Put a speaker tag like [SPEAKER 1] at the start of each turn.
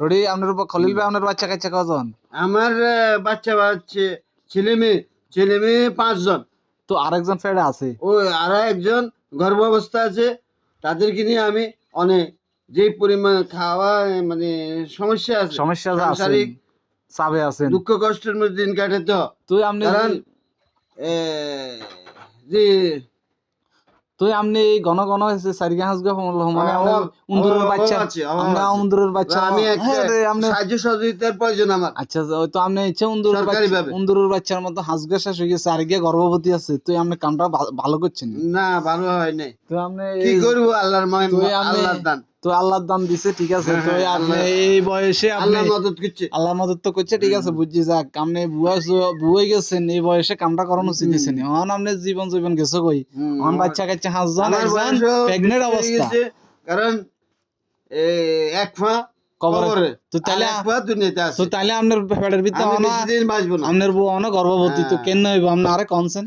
[SPEAKER 1] রডি আপনার উপর খলিল ভাই আপনার বাচ্চা কাচ্চা কজন?
[SPEAKER 2] আমার বাচ্চা হচ্ছে ছেলে মেয়ে ছেলে মেয়ে পাঁচজন।
[SPEAKER 1] তো আরেকজন ফেডে আছে?
[SPEAKER 2] ও আর একজন গর্ভাবস্থা আছে তাদেরকে নিয়ে আমি অনেক যে পরিমাণ খাওয়া মানে সমস্যা আছে
[SPEAKER 1] সমস্যা আছে চাপে আছেন।
[SPEAKER 2] দুঃখ কষ্টের মধ্যে দিন কাটে তো।
[SPEAKER 1] তুই আপনি
[SPEAKER 2] যে
[SPEAKER 1] তুই এই ঘন ঘন হয়েছে চারিগা হাঁসগা মানে আমরা উন্দুরের বাচ্চা আমরা উন্দুরের বাচ্চা।
[SPEAKER 2] আমি
[SPEAKER 1] হ্যাঁ
[SPEAKER 2] সাহায্য সহযোগিতার প্রয়োজন আমার।
[SPEAKER 1] আচ্ছা তো আপনি ইচ্ছে উন্দুরের বাচ্চা উন্দুরের বাচ্চার মতো হাঁসগা শেষ হয়ে গেছে আর গিয়ে গর্ভবতী আছে তুই আপনি কামটা ভালো করছেন
[SPEAKER 2] না? ভালো হয় নাই।
[SPEAKER 1] তো আপনি
[SPEAKER 2] কি করব আল্লাহর মহিমা আল্লাহর দান।
[SPEAKER 1] তো আল্লাহর দান দিছে ঠিক আছে?
[SPEAKER 2] হ্যাঁ,
[SPEAKER 1] তো
[SPEAKER 2] হ্যাঁ,
[SPEAKER 1] আপনি এই বয়সে আপনি
[SPEAKER 2] আল্লাহ মদত করছে।
[SPEAKER 1] আল্লাহ মদত তো করছে ঠিক আছে বুঝছি যাক আপনি বুয়া বুয়ে গেছেন এই বয়সে কামটা করানো উচিত হয়েছে না। এখন আপনি জীবন জীবন গেছো কই? এখন
[SPEAKER 2] আমার-
[SPEAKER 1] বাচ্চা কাচ্চা একজন
[SPEAKER 2] বয়সও
[SPEAKER 1] প্রেগনেন্ট অবস্থা।
[SPEAKER 2] কারণ এক
[SPEAKER 1] কবরে। তো তাহলে
[SPEAKER 2] পা দুনিয়াতে
[SPEAKER 1] তো তাহলে আপনার পেটের ভিতরে আপনার বউ অনেক গর্ভবতী তো
[SPEAKER 2] হ্যাঁ।
[SPEAKER 1] কেন হইব? আপনি আরে কনসেন